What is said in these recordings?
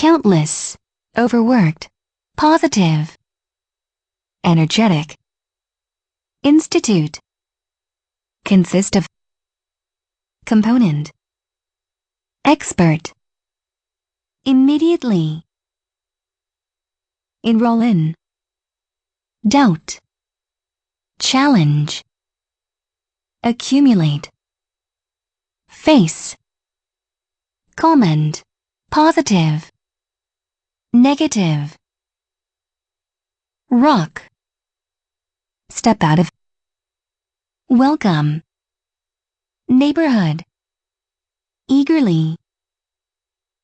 countless, overworked, positive, energetic. Institute. Consist of. Component. Expert. Immediately. Enroll in. Doubt. Challenge. Accumulate. Face. Comment. Positive negative. Rock. Step out of. Welcome. Neighborhood. Eagerly.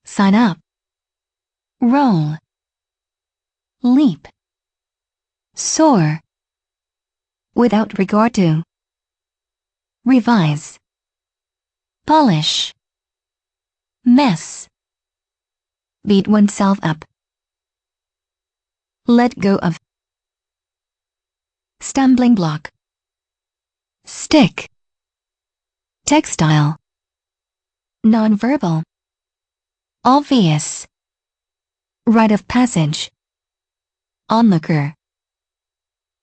Sign up. Roll. Leap. Soar. Without regard to. Revise. Polish. Mess. Beat oneself up let go of. Stumbling block. Stick. Textile. Nonverbal. Obvious. Rite of passage. Onlooker.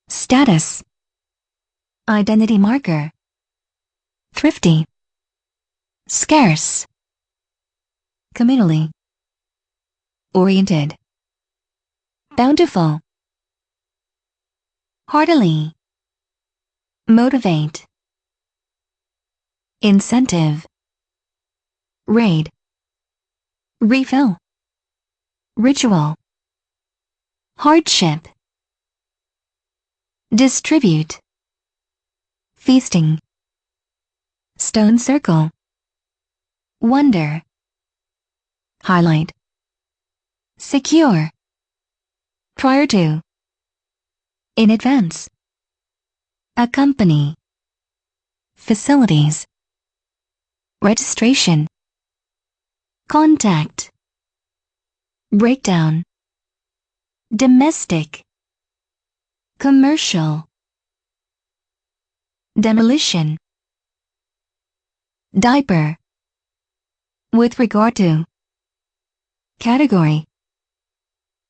Status. Identity marker. Thrifty. Scarce. Communally. Oriented bountiful. Heartily. Motivate. Incentive. Raid. Refill. Ritual. Hardship. Distribute. Feasting. Stone circle. Wonder. Highlight. Secure prior to in advance accompany facilities registration contact breakdown domestic commercial demolition diaper with regard to category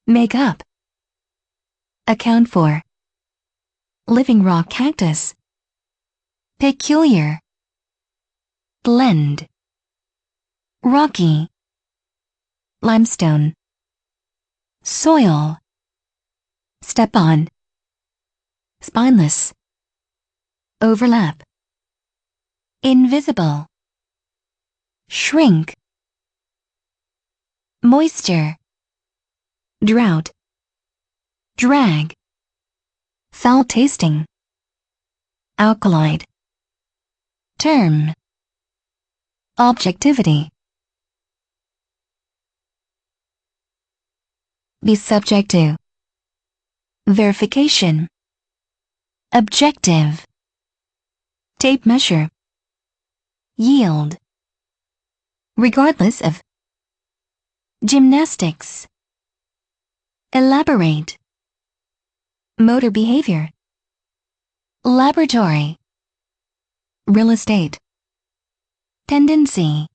make up account for. Living rock cactus. Peculiar. Blend. Rocky. Limestone. Soil. Step on. Spineless. Overlap. Invisible. Shrink. Moisture. Drought drag. Foul tasting. Alkalite term. Objectivity. Be subject to verification. Objective. Tape measure. Yield. Regardless of. Gymnastics. Elaborate motor behavior. Laboratory. Real estate. Tendency.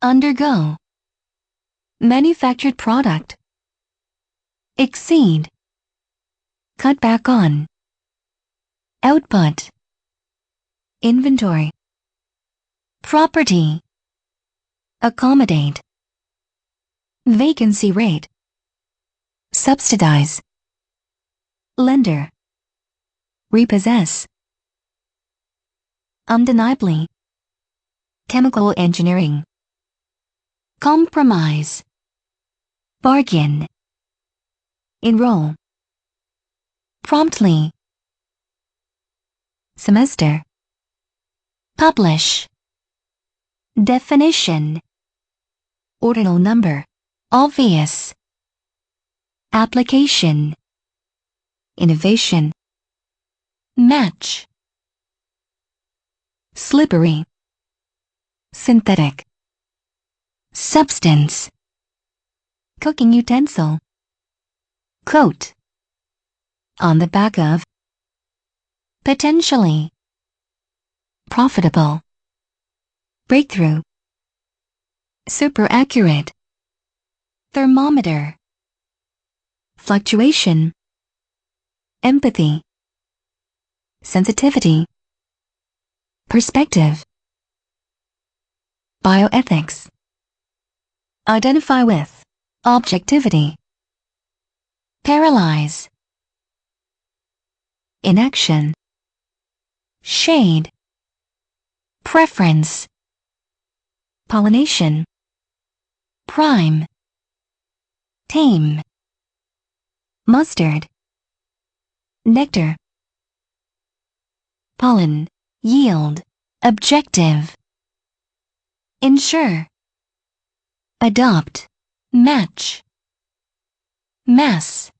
Undergo. Manufactured product. Exceed. Cut back on. Output. Inventory. Property. Accommodate. Vacancy rate. Subsidize lender. Repossess. Undeniably. Chemical engineering. Compromise. Bargain. Enroll. Promptly. Semester. Publish. Definition. Ordinal number. Obvious. Application innovation match slippery synthetic substance cooking utensil coat on the back of potentially profitable breakthrough super accurate thermometer, fluctuation, empathy, sensitivity, perspective, bioethics, identify with, objectivity, paralyze, inaction, shade, preference, pollination, prime, tame, mustard, nectar, pollen, yield, objective, ensure, adopt, match, mass,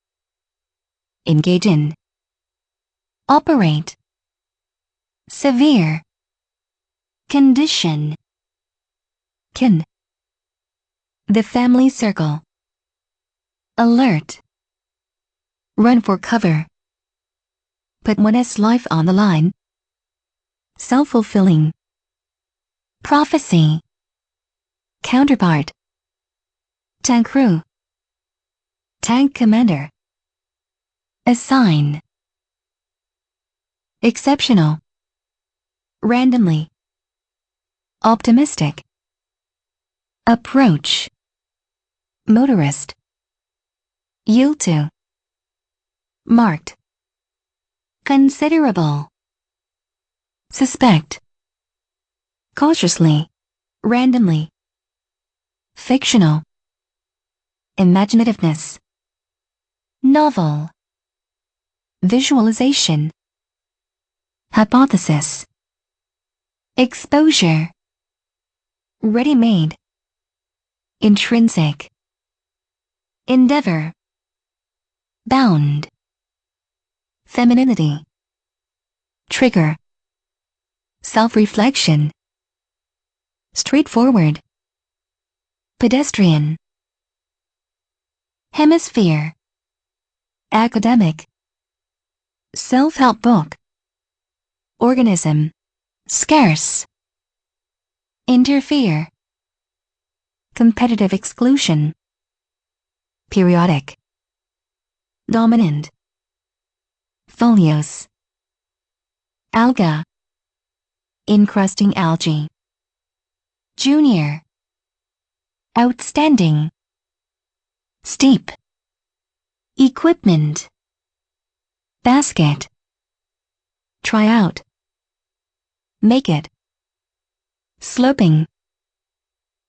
engage in, operate, severe, condition, kin, the family circle, alert, run for cover, put one's life on the line, self-fulfilling, prophecy, counterpart, tank crew, tank commander, assign, exceptional, randomly, optimistic, approach, motorist, yield to, marked, considerable, suspect, cautiously, randomly, fictional, imaginativeness, novel, visualization, hypothesis, exposure, ready-made, intrinsic, endeavor, bound, femininity, trigger, self-reflection, straightforward, pedestrian, hemisphere, academic, self-help book, organism, scarce, interfere, competitive exclusion, periodic, dominant, foliose, alga, encrusting algae, junior, outstanding, steep, equipment, basket, try out, make it, sloping,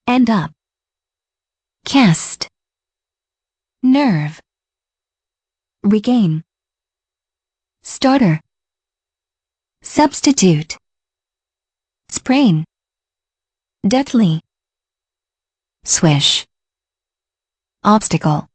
end up, cast, nerve, regain, starter, substitute, sprain, deathly, swish, obstacle,